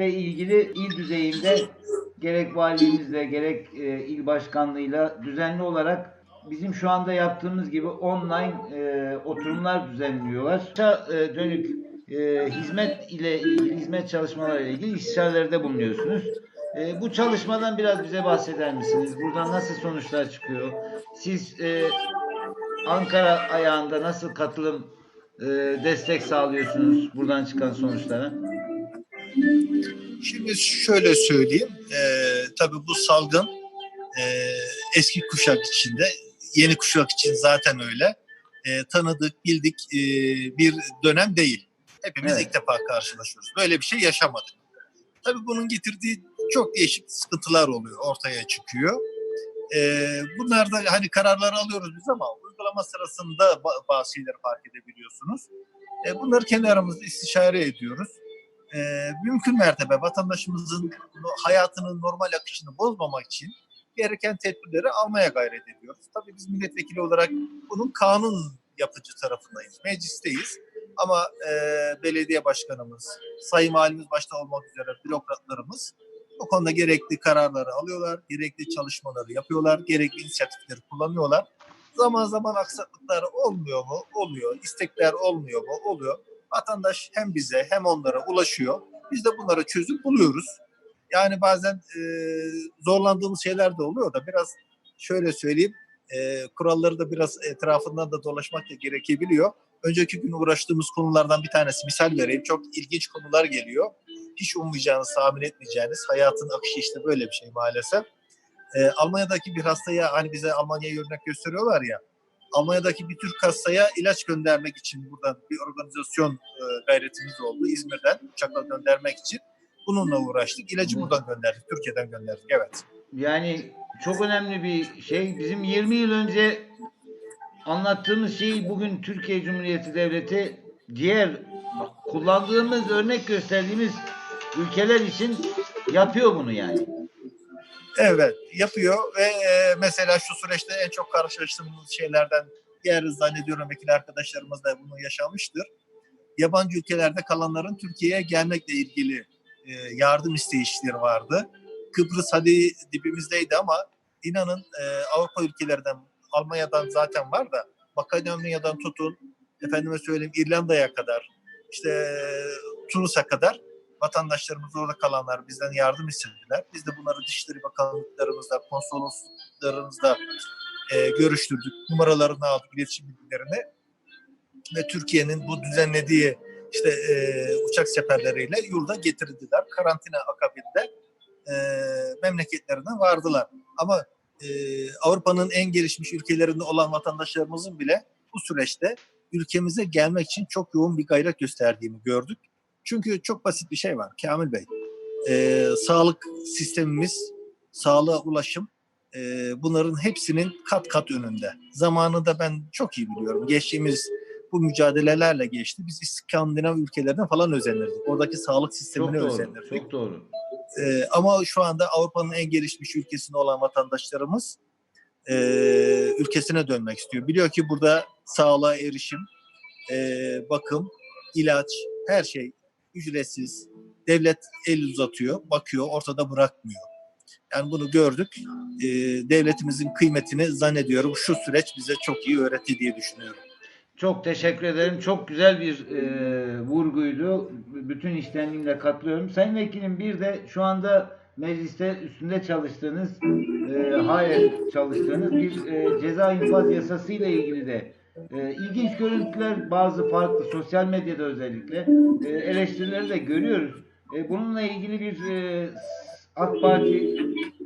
meclisle ilgili il düzeyinde gerek valiliğimizle gerek e, il başkanlığıyla düzenli olarak bizim şu anda yaptığımız gibi online e, oturumlar düzenliyorlar. E, dönük e, hizmet ile ilgili, hizmet çalışmaları ile ilgili istişarelerde bulunuyorsunuz. E, bu çalışmadan biraz bize bahseder misiniz? Buradan nasıl sonuçlar çıkıyor? Siz e, Ankara ayağında nasıl katılım e, destek sağlıyorsunuz buradan çıkan sonuçlara? Şimdi şöyle söyleyeyim. E, tabii bu salgın e, eski kuşak içinde, yeni kuşak için zaten öyle. E, tanıdık, bildik e, bir dönem değil. Hepimiz Evet. ilk defa karşılaşıyoruz. Böyle bir şey yaşamadık. Tabii bunun getirdiği çok değişik sıkıntılar oluyor, ortaya çıkıyor. E, bunlar da hani kararlar alıyoruz biz ama uygulama sırasında ba- bazı şeyleri fark edebiliyorsunuz. E, bunları kendi aramızda istişare ediyoruz e, mümkün mertebe vatandaşımızın hayatının normal akışını bozmamak için gereken tedbirleri almaya gayret ediyoruz. Tabii biz milletvekili olarak bunun kanun yapıcı tarafındayız. Meclisteyiz. Ama e, belediye başkanımız, sayın valimiz başta olmak üzere bürokratlarımız bu konuda gerekli kararları alıyorlar, gerekli çalışmaları yapıyorlar, gerekli inisiyatifleri kullanıyorlar. Zaman zaman aksaklıklar olmuyor mu? Oluyor. İstekler olmuyor mu? Oluyor vatandaş hem bize hem onlara ulaşıyor. Biz de bunlara çözüm buluyoruz. Yani bazen e, zorlandığımız şeyler de oluyor da biraz şöyle söyleyeyim e, kuralları da biraz etrafından da dolaşmak da gerekebiliyor. Önceki gün uğraştığımız konulardan bir tanesi misal vereyim. Çok ilginç konular geliyor. Hiç ummayacağınız, tahmin etmeyeceğiniz hayatın akışı işte böyle bir şey maalesef. E, Almanya'daki bir hastaya hani bize Almanya'yı örnek gösteriyorlar ya. Almanya'daki bir Türk hastaya ilaç göndermek için buradan bir organizasyon e, gayretimiz oldu. İzmir'den uçakla göndermek için. Bununla uğraştık. İlacı buradan gönderdik. Türkiye'den gönderdik. Evet. Yani çok önemli bir şey. Bizim 20 yıl önce anlattığımız şeyi bugün Türkiye Cumhuriyeti Devleti diğer kullandığımız örnek gösterdiğimiz ülkeler için yapıyor bunu yani. Evet yapıyor ve e, mesela şu süreçte en çok karşılaştığımız şeylerden diğer zannediyorum vekil arkadaşlarımız da bunu yaşamıştır. Yabancı ülkelerde kalanların Türkiye'ye gelmekle ilgili e, yardım isteyişleri vardı. Kıbrıs hadi dibimizdeydi ama inanın e, Avrupa ülkelerinden Almanya'dan zaten var da Makedonya'dan tutun efendime söyleyeyim İrlanda'ya kadar işte Tunus'a kadar vatandaşlarımız orada kalanlar bizden yardım istediler. Biz de bunları Dışişleri Bakanlıklarımızda, konsolosluklarımızda e, görüştürdük. Numaralarını aldık, iletişim bilgilerini. Ve Türkiye'nin bu düzenlediği işte e, uçak seferleriyle yurda getirdiler. Karantina akabinde e, memleketlerine vardılar. Ama e, Avrupa'nın en gelişmiş ülkelerinde olan vatandaşlarımızın bile bu süreçte ülkemize gelmek için çok yoğun bir gayret gösterdiğini gördük. Çünkü çok basit bir şey var Kamil Bey. Ee, sağlık sistemimiz, sağlığa ulaşım e, bunların hepsinin kat kat önünde. Zamanında ben çok iyi biliyorum. Geçtiğimiz bu mücadelelerle geçti. Biz İskandinav ülkelerine falan özenirdik. Oradaki sağlık Çok sistemine doğru. özenirdik. Çok doğru. Ee, ama şu anda Avrupa'nın en gelişmiş ülkesinde olan vatandaşlarımız e, ülkesine dönmek istiyor. Biliyor ki burada sağlığa erişim, e, bakım, ilaç, her şey ücretsiz. Devlet el uzatıyor, bakıyor, ortada bırakmıyor. Yani bunu gördük. E, devletimizin kıymetini zannediyorum şu süreç bize çok iyi öğretti diye düşünüyorum. Çok teşekkür ederim. Çok güzel bir e, vurguydu. Bütün iştenliğimle katılıyorum. Sayın Vekilim bir de şu anda mecliste üstünde çalıştığınız, e, hayır çalıştığınız bir e, ceza infaz yasası ile ilgili de e, ilginç görüntüler bazı farklı sosyal medyada özellikle e, eleştirileri de görüyoruz. E, bununla ilgili bir e, AK Parti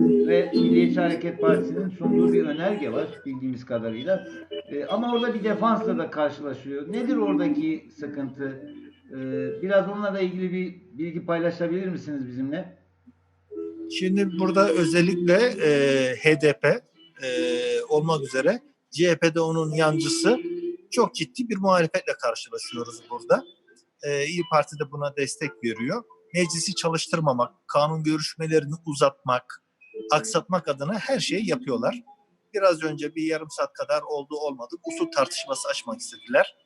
ve Milliyetçi Hareket Partisi'nin sunduğu bir önerge var bildiğimiz kadarıyla. E, ama orada bir defansla da karşılaşıyor. Nedir oradaki sıkıntı? E, biraz onunla ilgili bir bilgi paylaşabilir misiniz bizimle? Şimdi burada özellikle e, HDP e, olmak üzere CHP'de onun yancısı çok ciddi bir muhalefetle karşılaşıyoruz burada. E, İyi Parti de buna destek veriyor. Meclisi çalıştırmamak, kanun görüşmelerini uzatmak, aksatmak adına her şeyi yapıyorlar. Biraz önce bir yarım saat kadar oldu olmadı usul tartışması açmak istediler.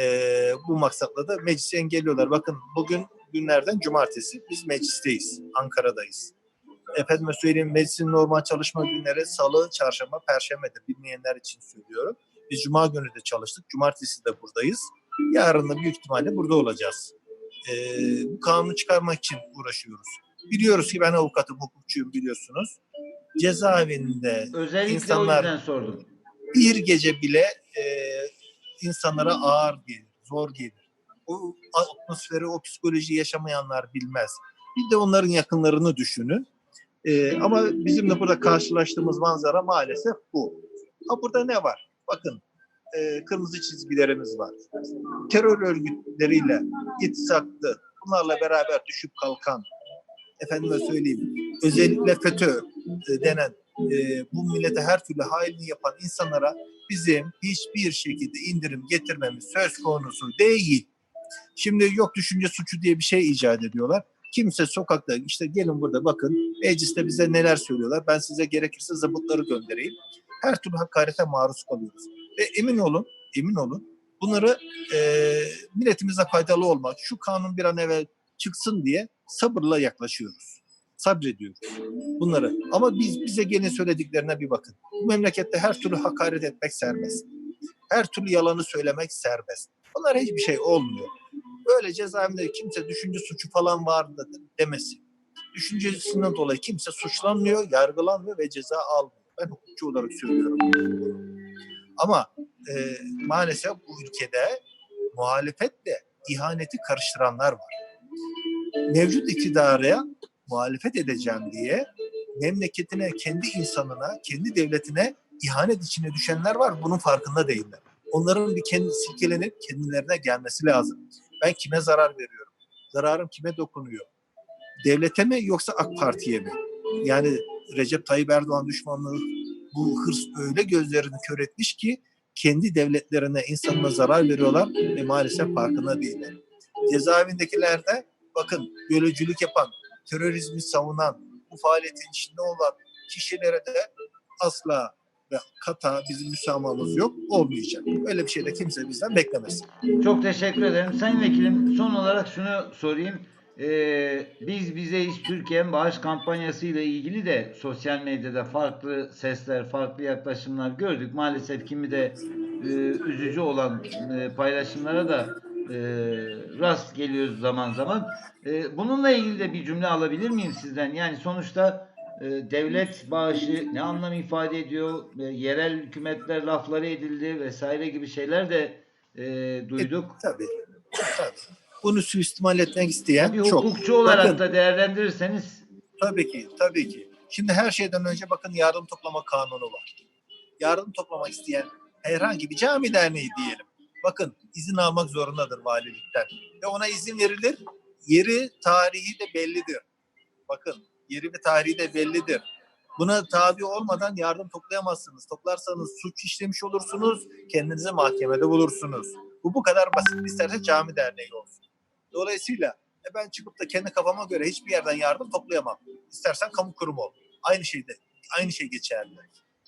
E, bu maksatla da meclisi engelliyorlar. Bakın bugün günlerden cumartesi biz meclisteyiz. Ankara'dayız. Efendime söyleyeyim meclisin normal çalışma günleri salı, çarşamba, perşembedir. Bilmeyenler için söylüyorum. Biz cuma günü de çalıştık. Cumartesi de buradayız. Yarın da büyük ihtimalle burada olacağız. Ee, bu kanunu çıkarmak için uğraşıyoruz. Biliyoruz ki ben avukatım, hukukçuyum biliyorsunuz. Cezaevinde Özellikle İnsanlar- o yüzden sordum. bir gece bile e, insanlara ağır gelir, zor gelir. O atmosferi, o psikolojiyi yaşamayanlar bilmez. Bir de onların yakınlarını düşünün. E, ama bizim de burada karşılaştığımız manzara maalesef bu. Ha burada ne var? Bakın e, kırmızı çizgilerimiz var. Terör örgütleriyle ittisaklı, bunlarla beraber düşüp kalkan, efendime söyleyeyim, özellikle FETÖ e, denen e, bu millete her türlü hainliği yapan insanlara bizim hiçbir şekilde indirim getirmemiz söz konusu değil. Şimdi yok düşünce suçu diye bir şey icat ediyorlar. Kimse sokakta işte gelin burada bakın mecliste bize neler söylüyorlar. Ben size gerekirse zabıtları göndereyim. Her türlü hakarete maruz kalıyoruz. Ve emin olun, emin olun bunları e, milletimize faydalı olmak, şu kanun bir an evvel çıksın diye sabırla yaklaşıyoruz. Sabrediyoruz bunları. Ama biz bize gelin söylediklerine bir bakın. Bu memlekette her türlü hakaret etmek serbest. Her türlü yalanı söylemek serbest. Bunlar hiçbir şey olmuyor. Böyle cezaevinde kimse düşünce suçu falan vardı demesin. Düşüncesinden dolayı kimse suçlanmıyor, yargılanmıyor ve ceza almıyor. Ben hukukçu olarak söylüyorum. Ama e, maalesef bu ülkede muhalefetle ihaneti karıştıranlar var. Mevcut iktidara muhalefet edeceğim diye memleketine, kendi insanına, kendi devletine ihanet içine düşenler var. Bunun farkında değiller. Onların bir kendi silkelenip kendilerine gelmesi lazım. Ben kime zarar veriyorum? Zararım kime dokunuyor? Devlete mi yoksa AK Parti'ye mi? Yani Recep Tayyip Erdoğan düşmanlığı bu hırs öyle gözlerini kör etmiş ki kendi devletlerine, insanına zarar veriyorlar ve maalesef farkında değiller. Cezaevindekilerde bakın bölücülük yapan, terörizmi savunan, bu faaliyetin içinde olan kişilere de asla ve kata bizim müsamahımız yok, olmayacak. Öyle bir şey de kimse bizden beklemesin. Çok teşekkür ederim. Sayın Vekilim son olarak şunu sorayım. Ee, biz bizeyiz Türkiye'nin bağış kampanyası ile ilgili de sosyal medyada farklı sesler, farklı yaklaşımlar gördük. Maalesef kimi de e, üzücü olan e, paylaşımlara da e, rast geliyoruz zaman zaman. E, bununla ilgili de bir cümle alabilir miyim sizden? Yani sonuçta devlet bağışı ne anlam ifade ediyor? E, yerel hükümetler lafları edildi vesaire gibi şeyler de e, duyduk. Tabii. tabii. Bunu suistimal etmek isteyen Bir çok. hukukçu olarak Bakın, da değerlendirirseniz Tabii ki, tabii ki. Şimdi her şeyden önce bakın yardım toplama kanunu var. Yardım toplamak isteyen herhangi bir cami derneği diyelim. Bakın izin almak zorundadır valilikten. Ve ona izin verilir. Yeri, tarihi de bellidir. Bakın yeri ve tarihi de bellidir. Buna tabi olmadan yardım toplayamazsınız. Toplarsanız suç işlemiş olursunuz. Kendinizi mahkemede bulursunuz. Bu bu kadar basit. İsterse cami derneği olsun. Dolayısıyla e ben çıkıp da kendi kafama göre hiçbir yerden yardım toplayamam. İstersen kamu kurumu ol. Aynı şeyde, aynı şey geçerli.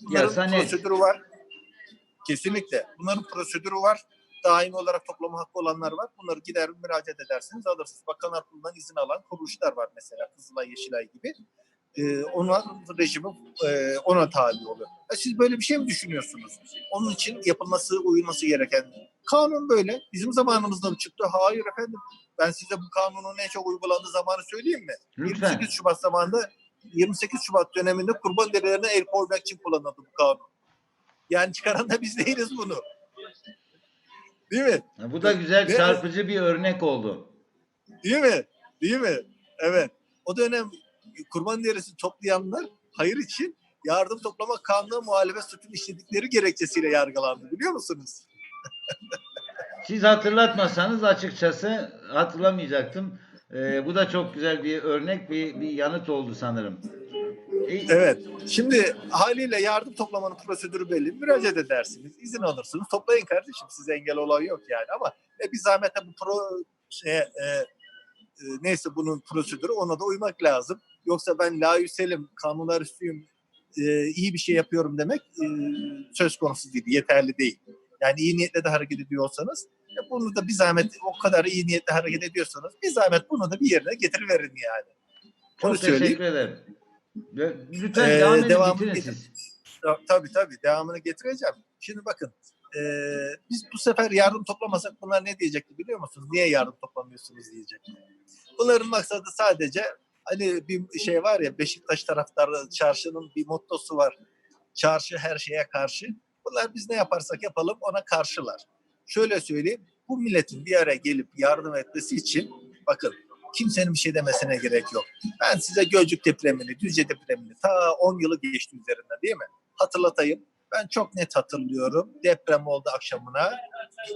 Bunların Yasa net. prosedürü var. Kesinlikle. Bunların prosedürü var. Daimi olarak toplama hakkı olanlar var. Bunları gider müracaat edersiniz alırsınız. Bakanlar Kurulu'ndan izin alan kuruluşlar var mesela. Kızılay, Yeşilay gibi. Ee, ona rejimi e, ona tabi oluyor. Ya siz böyle bir şey mi düşünüyorsunuz? Onun için yapılması, uyulması gereken kanun böyle. Bizim zamanımızda mı çıktı? Hayır efendim. Ben size bu kanunun en çok uygulandığı zamanı söyleyeyim mi? lütfen. 28 Şubat zamanında 28 Şubat döneminde kurban derelerine el koymak için kullanıldı bu kanun. Yani çıkaran da biz değiliz bunu. Değil mi? Bu da güzel Ve- çarpıcı bir örnek oldu. Değil mi? Değil mi? Evet. O dönem kurban derisi toplayanlar hayır için yardım toplama kanunu muhalefet suçunu işledikleri gerekçesiyle yargılandı. Biliyor musunuz? Siz hatırlatmasanız açıkçası hatırlamayacaktım. Ee, bu da çok güzel bir örnek, bir, bir yanıt oldu sanırım. Evet. Şimdi haliyle yardım toplamanın prosedürü belli. Müracaat edersiniz, izin alırsınız. Toplayın kardeşim. Size engel olan yok yani ama e, bir zahmet bu pro şey, e, e, neyse bunun prosedürü ona da uymak lazım. Yoksa ben layüselim, kanunlar üstüyüm, e, iyi bir şey yapıyorum demek e, söz konusu değil, yeterli değil. Yani iyi niyetle de hareket ediyorsanız e, bunu da bir zahmet o kadar iyi niyetle hareket ediyorsanız bir zahmet bunu da bir yerine getiriverin yani. Çok Onu söyleyeyim. teşekkür ederim. Lütfen Ee, devamını bitirin getir- siz. Ta- Tabii tabii devamını getireceğim. Şimdi bakın e, biz bu sefer yardım toplamasak bunlar ne diyecekti biliyor musunuz? Niye yardım toplamıyorsunuz diyecek. Bunların maksadı sadece hani bir şey var ya Beşiktaş taraftarı çarşının bir mottosu var. Çarşı her şeye karşı. Bunlar biz ne yaparsak yapalım ona karşılar. Şöyle söyleyeyim bu milletin bir araya gelip yardım etmesi için bakın kimsenin bir şey demesine gerek yok. Ben size Gölcük depremini, Düzce depremini ta 10 yılı geçti üzerinden değil mi? Hatırlatayım. Ben çok net hatırlıyorum. Deprem oldu akşamına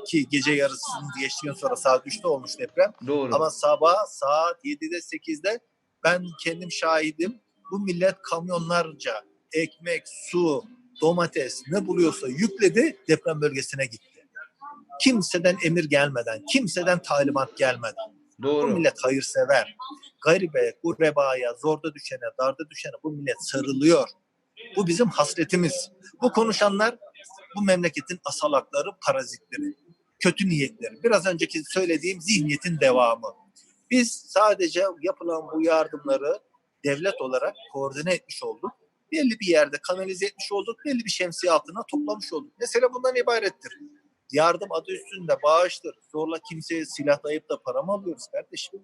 ki gece yarısını geçtikten sonra saat 3'te olmuş deprem. Doğru. Ama sabah saat 7'de 8'de ben kendim şahidim. Bu millet kamyonlarca ekmek, su, domates ne buluyorsa yükledi deprem bölgesine gitti. Kimseden emir gelmeden, kimseden talimat gelmeden. Bu Doğru. millet hayırsever. Garibe, gurebaya, zorda düşene, darda düşene bu millet sarılıyor. Bu bizim hasretimiz. Bu konuşanlar bu memleketin asalakları, parazitleri, kötü niyetleri. Biraz önceki söylediğim zihniyetin devamı. Biz sadece yapılan bu yardımları devlet olarak koordine etmiş olduk. Belli bir yerde kanalize etmiş olduk. Belli bir şemsiye altına toplamış olduk. Mesela bundan ibarettir. Yardım adı üstünde bağıştır. Zorla kimseye silahlayıp da para mı alıyoruz kardeşim?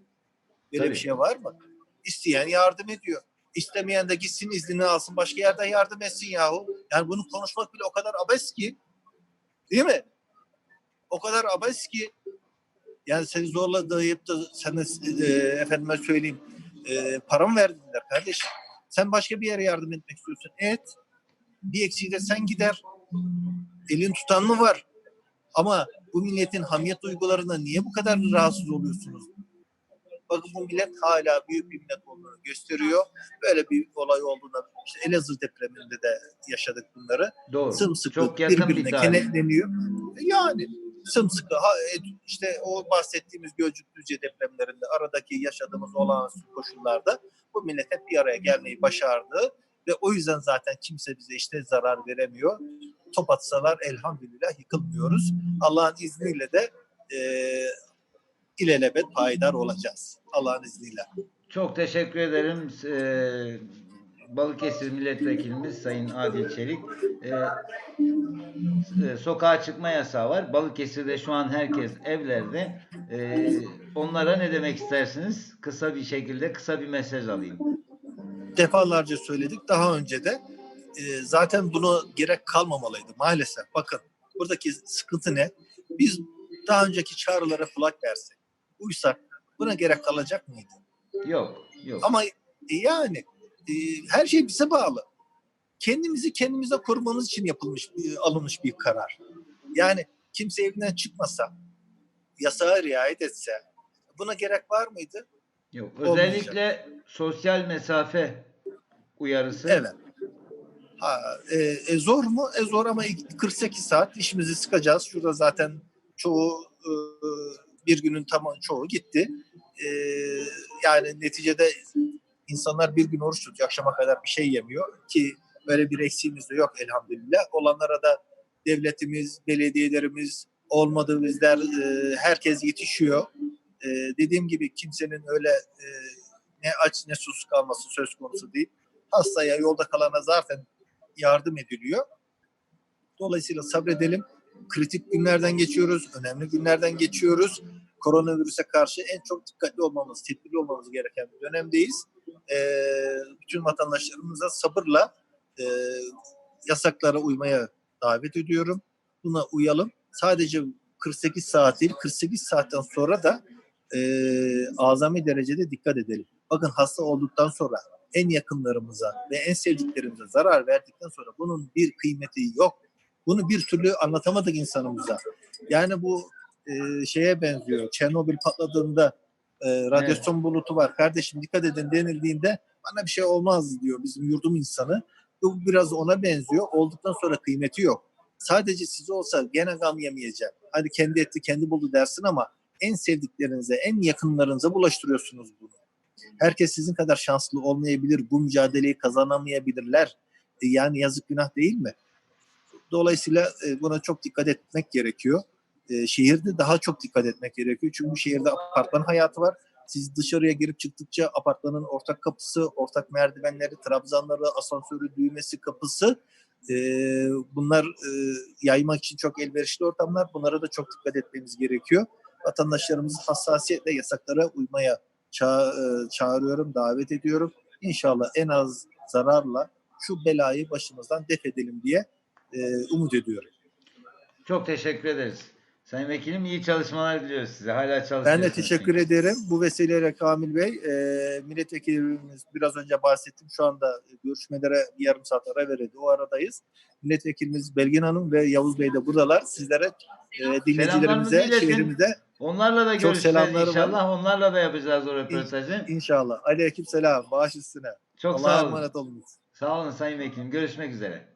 Böyle Tabii. bir şey var mı? İsteyen yardım ediyor. İstemeyen de gitsin iznini alsın başka yerde yardım etsin yahu. Yani bunu konuşmak bile o kadar abes ki. Değil mi? O kadar abes ki. Yani seni zorla dayayıp da sana e, efendime söyleyeyim e, para mı verdiler kardeşim? Sen başka bir yere yardım etmek istiyorsun. Et. Bir eksiği de sen gider. Elin tutan mı var? Ama bu milletin hamiyet duygularına niye bu kadar rahatsız oluyorsunuz? Bakın bu millet hala büyük bir millet olduğunu gösteriyor. Böyle bir olay olduğunda işte Elazığ depreminde de yaşadık bunları. Doğru. Sımsıkı Çok bir birbirine tarih. kenetleniyor. Yani sımsıkı ha, e, işte o bahsettiğimiz Gölcük Düzce depremlerinde aradaki yaşadığımız olağanüstü koşullarda bu millet hep bir araya gelmeyi başardı ve o yüzden zaten kimse bize işte zarar veremiyor. Top atsalar elhamdülillah yıkılmıyoruz. Allah'ın izniyle de e, ilelebet payidar olacağız. Allah'ın izniyle. Çok teşekkür ederim. Ee, Balıkesir Milletvekilimiz Sayın Adil Çelik. Ee, sokağa çıkma yasağı var. Balıkesir'de şu an herkes evlerde. Ee, onlara ne demek istersiniz? Kısa bir şekilde kısa bir mesaj alayım. defalarca söyledik. Daha önce de e, zaten bunu gerek kalmamalıydı maalesef. Bakın buradaki sıkıntı ne? Biz daha önceki çağrılara kulak versek, uysak buna gerek kalacak mıydı? Yok, yok. Ama e, yani e, her şey bize bağlı. Kendimizi kendimize korumamız için yapılmış, e, alınmış bir karar. Yani kimse evinden çıkmasa, yasağa riayet etse buna gerek var mıydı? Yok. olmayacak. Özellikle sosyal mesafe uyarısı. Evet. Ha, e, e, zor mu? E zor ama 48 saat işimizi sıkacağız. Şurada zaten çoğu e, bir günün tamam çoğu gitti. E, yani neticede insanlar bir gün oruç tutuyor. Akşama kadar bir şey yemiyor ki böyle bir eksiğimiz de yok elhamdülillah. Olanlara da devletimiz, belediyelerimiz olmadı bizler e, herkes yetişiyor. E, dediğim gibi kimsenin öyle e, ne aç ne sus kalması söz konusu değil hastaya, yolda kalana zaten yardım ediliyor. Dolayısıyla sabredelim. Kritik günlerden geçiyoruz, önemli günlerden geçiyoruz. Koronavirüse karşı en çok dikkatli olmamız, tedbirli olmamız gereken bir dönemdeyiz. Ee, bütün vatandaşlarımıza sabırla e, yasaklara uymaya davet ediyorum. Buna uyalım. Sadece 48 saat değil, 48 saatten sonra da e, azami derecede dikkat edelim. Bakın hasta olduktan sonra en yakınlarımıza ve en sevdiklerimize zarar verdikten sonra bunun bir kıymeti yok. Bunu bir türlü anlatamadık insanımıza. Yani bu e, şeye benziyor. Çernobil patladığında e, radyasyon bulutu var. Kardeşim dikkat edin denildiğinde bana bir şey olmaz diyor bizim yurdum insanı. Bu biraz ona benziyor. Olduktan sonra kıymeti yok. Sadece size olsa gene gam yemeyeceğim. Hadi kendi etti kendi buldu dersin ama en sevdiklerinize, en yakınlarınıza bulaştırıyorsunuz bunu. Herkes sizin kadar şanslı olmayabilir. Bu mücadeleyi kazanamayabilirler. E, Yani yazık günah değil mi? Dolayısıyla e, buna çok dikkat etmek gerekiyor. E, şehirde daha çok dikkat etmek gerekiyor. Çünkü şehirde apartman hayatı var. Siz dışarıya girip çıktıkça apartmanın ortak kapısı, ortak merdivenleri, trabzanları, asansörü, düğmesi, kapısı bunlar yaymak için çok elverişli ortamlar. Bunlara da çok dikkat etmemiz gerekiyor. Vatandaşlarımızı hassasiyetle yasaklara uymaya ça- e, çağırıyorum, davet ediyorum. İnşallah en az zararla şu belayı başımızdan def edelim diye e, umut ediyorum. Çok teşekkür ederiz. Sayın Vekilim iyi çalışmalar diliyoruz size. Hala çalışıyorsunuz. Ben de teşekkür çünkü. ederim. Bu vesileyle Kamil Bey, e, milletvekilimiz biraz önce bahsettim. Şu anda görüşmelere bir yarım saat ara verildi. O aradayız. Milletvekilimiz Belgin Hanım ve Yavuz Bey de buradalar. Sizlere, e, dinleyicilerimize, şehrimize Onlarla da Çok görüşeceğiz selamları var. inşallah. Onlarla da yapacağız o röportajı. inşallah. Aleyküm selam. Baş üstüne. Çok Allah'a sağ olun. emanet olunuz. Sağ olun Sayın Vekilim. Görüşmek üzere.